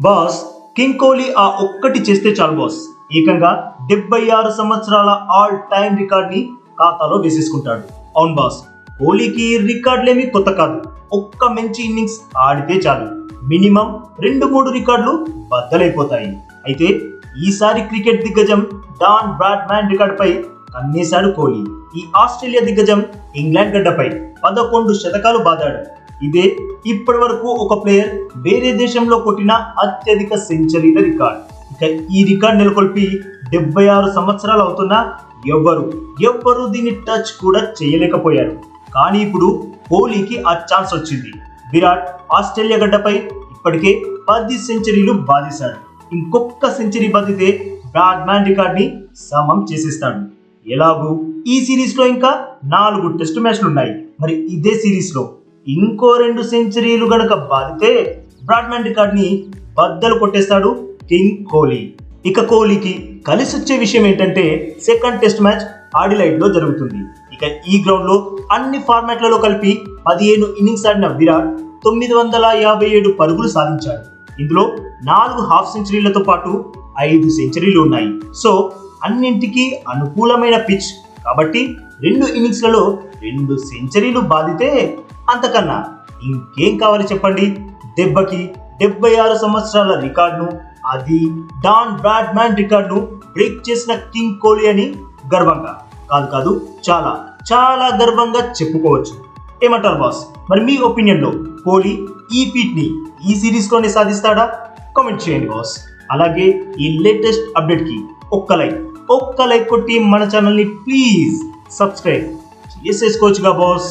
Boss king Kohli ఆ ఒక్కటి చేస్తే చాలు బాస్. ఏకంగా డెబ్బై ఆరు సంవత్సరాల ఆల్ టైమ్ రికార్డ్ని ఖాతాలో వేసేసుకుంటాడు. అవును బాస్. కోహ్లీకి రికార్డులేమి కొత్త కాదు. ఒక్క మంచి ఇన్నింగ్స్ ఆడితే చాలు. మినిమం రెండు మూడు రికార్డులు బద్దలైపోతాయి. అయితే ఈసారి క్రికెట్ దిగ్గజం డాన్ బ్రాడ్మ్యాన్ రికార్డుపై కన్నేశాడు కోహ్లీ. ఈ ఆస్ట్రేలియా దిగ్గజం ఇంగ్లాండ్ గడ్డపై పదకొండు శతకాలు బాదాడు. ఇదే ఇప్పటి వరకు ఒక ప్లేయర్ వేరే దేశంలో కొట్టిన అత్యధిక సెంచరీల రికార్డ్. ఇక ఈ రికార్డ్ నెలకొల్పి డెబ్బై ఆరు సంవత్సరాలు అవుతున్నా ఎవ్వరు ఎవ్వరు దీన్ని టచ్ కూడా చేయలేకపోయారు. కానీ ఇప్పుడు కోహ్లీకి ఆ ఛాన్స్ వచ్చింది. విరాట్ ఆస్ట్రేలియా గడ్డపై ఇప్పటికే పది సెంచరీలు బాధేశాడు. ఇంకొక సెంచరీ బాధితే బ్రాడ్మ్యాన్ రికార్డ్ని సమం చేసేస్తాడు. ఎలాగూ? ఈ సిరీస్లో ఇంకా నాలుగు టెస్ట్ మ్యాచ్లు ఉన్నాయి మరి ఇదే సిరీస్లో ఇంకో రెండు సెంచరీలు గనక బాధితే బ్రాడ్మ్యాన్ రికార్డ్ని బద్దలు కొట్టేస్తాడు కింగ్ కోహ్లీ. ఇక కోహ్లీకి కలిసి వచ్చే విషయం ఏంటంటే సెకండ్ టెస్ట్ మ్యాచ్ ఆడిలైట్లో జరుగుతుంది. ఇక ఈ గ్రౌండ్లో అన్ని ఫార్మాట్లలో కలిపి పదిహేను ఇన్నింగ్స్ ఆడిన విరాట్ తొమ్మిది వందల యాభై ఏడు పరుగులు సాధించాడు. ఇందులో నాలుగు హాఫ్ సెంచరీలతో పాటు ఐదు సెంచరీలు ఉన్నాయి. సో అన్నింటికీ అనుకూలమైన పిచ్ కాబట్టి రెండు ఇన్నింగ్స్లలో రెండు సెంచరీలు బాధితే అంతకన్నా ఇంకేం కావాలి చెప్పండి? దెబ్బకి డెబ్బై ఆరు సంవత్సరాల రికార్డును అది డాన్ బ్రాడ్మ్యాన్ రికార్డును బ్రేక్ చేసిన కింగ్ కోహ్లీ అని గర్వంగా. కాదు కాదు చాలా చాలా గర్వంగా చెప్పుకోవచ్చు. ఏమంటారు బాస్ మరి మీ ఒపీనియన్లో కోహ్లీ ఈ ఫీట్ని ఈ సిరీస్లోనే సాధిస్తాడా? కామెంట్ చేయండి బాస్ అలాగే ఈ లేటెస్ట్ అప్డేట్కి ఒక్క లైక్ ఒక్క లైక్ కొట్టి మన ఛానల్ని ప్లీజ్ సబ్స్క్రైబ్ చేసేసుకోవచ్చుగా బాస్